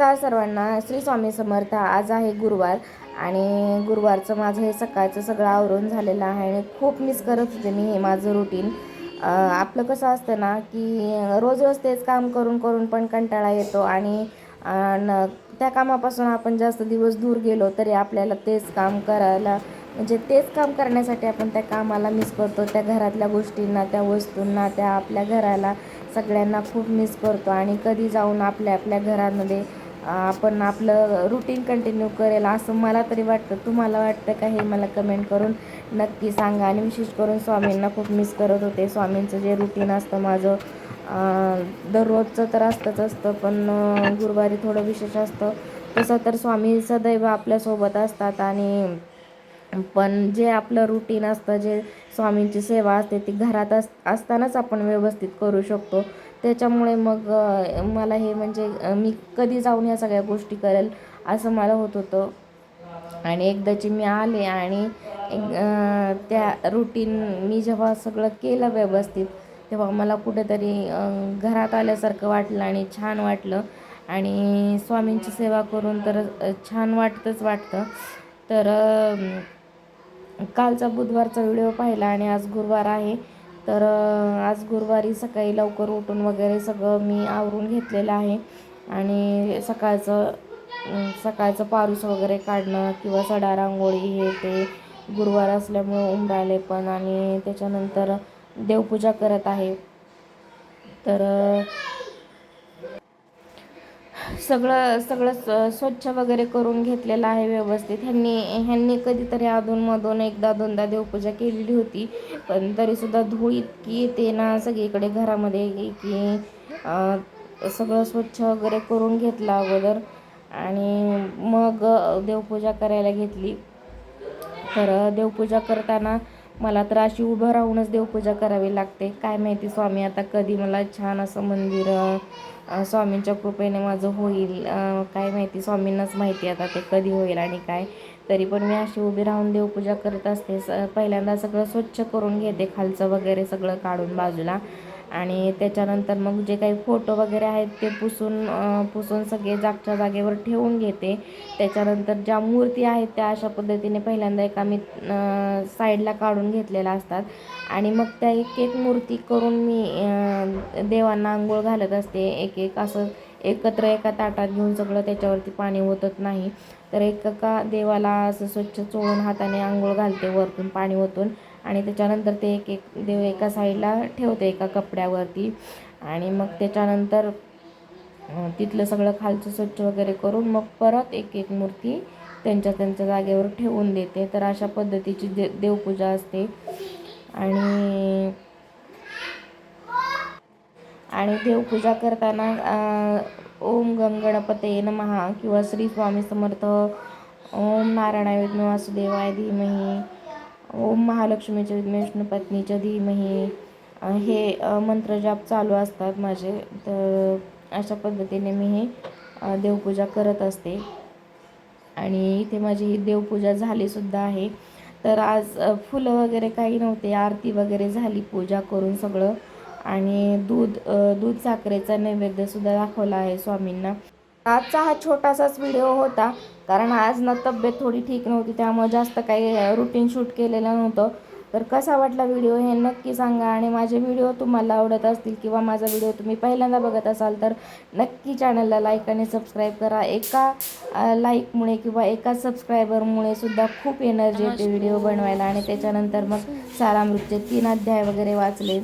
नमस्कार सर्वांना. श्री स्वामी समर्थ आज आहे गुरुवार आणि गुरुवारचं माझं हे सकाळचं सगळं आवरून झालेलं आहे आणि खूप मिस करत होते मी हे माझं रुटीन आपलं कसं असतं ना की रोज रोज तेच काम करून करून पण कंटाळा येतो आणि न- त्या कामापासून आपण जास्त दिवस दूर गेलो तरी आपल्याला तेच काम करायला म्हणजे तेच काम करण्यासाठी आपण त्या कामाला मिस करतो त्या घरातल्या गोष्टींना त्या वस्तूंना त्या आपल्या घराला सगळ्यांना खूप मिस करतो आणि कधी जाऊन आपल्या आपल्या घरामध्ये आपण आपलं रुटीन कंटिन्यू करेल असं मला तरी वाटतं. तुम्हाला वाटतं का हे मला कमेंट करून नक्की सांगा. आणि विशेष करून स्वामींना खूप मिस करत होते. स्वामींचं जे रुटीन असतं माझं दररोजचं तर असतंच असतं पण गुरुवारी थोडं विशेष असतं. तसं तर स्वामी सदैव आपल्यासोबत असतात आणि पण जे आपलं रुटीन असतं जे स्वामींची सेवा असते ती घरात अस असतानाच आपण व्यवस्थित करू शकतो. त्याच्यामुळे मग मला हे म्हणजे मी कधी जाऊन या सगळ्या गोष्टी करेल असं मला होत होतं. आणि एकदाची मी आले आणि एक त्या रुटीन मी जेव्हा सगळं केलं व्यवस्थित तेव्हा मला कुठेतरी घरात आल्यासारखं वाटलं आणि छान वाटलं. आणि स्वामींची सेवा करून तर छान वाटतंच वाटतं. तर कालचा बुधवारचा व्हिडिओ पाहिला आणि आज गुरुवार आहे. तर आज गुरुवारी सकाळी लवकर उठून वगैरे सगळं मी आवरून घेतलेलं आहे. आणि सकाळचं सकाळचं पारूस वगैरे काढणं किंवा सडा रांगोळी हे ते गुरुवार असल्यामुळे उमराले पण आणि त्याच्यानंतर देवपूजा करत आहे. तर सगळं सगळं स्व- स्वच्छ वगैरे करून घेतलेलं आहे व्यवस्थित. ह्यांनी ह्यांनी कधीतरी अधूनमधून एकदा दोनदा देवपूजा केलेली होती. पण तरीसुद्धा धूळ इतकी येते ना सगळीकडे घरामध्ये की सगळं स्वच्छ वगैरे करून घेतलं अगोदर. आणि मग देवपूजा करायला घेतली. तर देवपूजा करताना मला तर अशी उभं राहूनच देवपूजा करावी लागते. काय माहिती स्वामी आता कधी मला छान असं मंदिर स्वामींच्या कृपेने माझं होईल. काय माहिती स्वामींनाच माहिती आता ते कधी होईल आणि काय. तरी पण मी अशी उभी राहून देवपूजा करत असते. स पहिल्यांदा सगळं स्वच्छ करून घेते खालचं वगैरे सगळं काढून बाजूला. आणि त्याच्यानंतर मग जे काही फोटो वगैरे आहेत ते पुसून पुसून सगळे जागच्या जागेवर ठेवून घेते. त्याच्यानंतर ज्या मूर्ती आहेत त्या अशा पद्धतीने पहिल्यांदा एका मी साईडला काढून घेतलेल्या असतात. आणि मग त्या एक एक मूर्ती करून मी देवांना आंघोळ घालत असते. एक एक असं एकत्र एका ताटात घेऊन सगळं त्याच्यावरती पाणी ओतत नाही. तर एका देवाला असं स्वच्छ चोळून हाताने आंघोळ घालते वरतून पाणी ओतून. आणि त्याच्यानंतर ते एक एक देव एका साईडला ठेवते एका कपड्यावरती. आणि मग त्याच्यानंतर तिथलं सगळं खालचं स्वच्छ वगैरे करून मग परत एक एक मूर्ती त्यांच्या त्यांच्या जागेवर ठेवून देते. तर अशा पद्धतीची दे देवपूजा असते. आणि आणि देवपूजा करताना ओम गंग गणपते नमहा किंवा श्री स्वामी समर्थ ओम नारायण विष्णू वासुदेवाय धीमही. ओम महालक्ष्मीच्या विष्णू पत्नीच्या धीमही. हे मंत्रजाप चालू असतात माझे. तर अशा पद्धतीने मी हे देवपूजा करत असते. आणि इथे माझी ही देवपूजा झालीसुद्धा आहे. तर आज फुलं वगैरे काही नव्हते. आरती वगैरे झाली पूजा करून सगळं. आणि दूध दूध साखरेचा नैवेद्यसुद्धा दाखवला आहे स्वामींना. आजचा हा छोटासाच व्हिडिओ होता. कारण आज ना तब्येत थोडी ठीक नव्हती त्यामुळे जास्त काही रुटीन शूट केलेलं नव्हतं. तर कसा वाटला व्हिडिओ हे नक्की सांगा आणि माझे व्हिडिओ तुम्हाला आवडत असतील किंवा माझा व्हिडिओ तुम्ही पहिल्यांदा बघत असाल तर नक्की चॅनलला लाईक आणि सबस्क्राईब करा. एका लाईकमुळे किंवा एका सबस्क्रायबरमुळे सुद्धा खूप एनर्जी येते व्हिडिओ बनवायला आणि त्याच्यानंतर मग सारामृतचे तीन अध्याय वगैरे वाचले.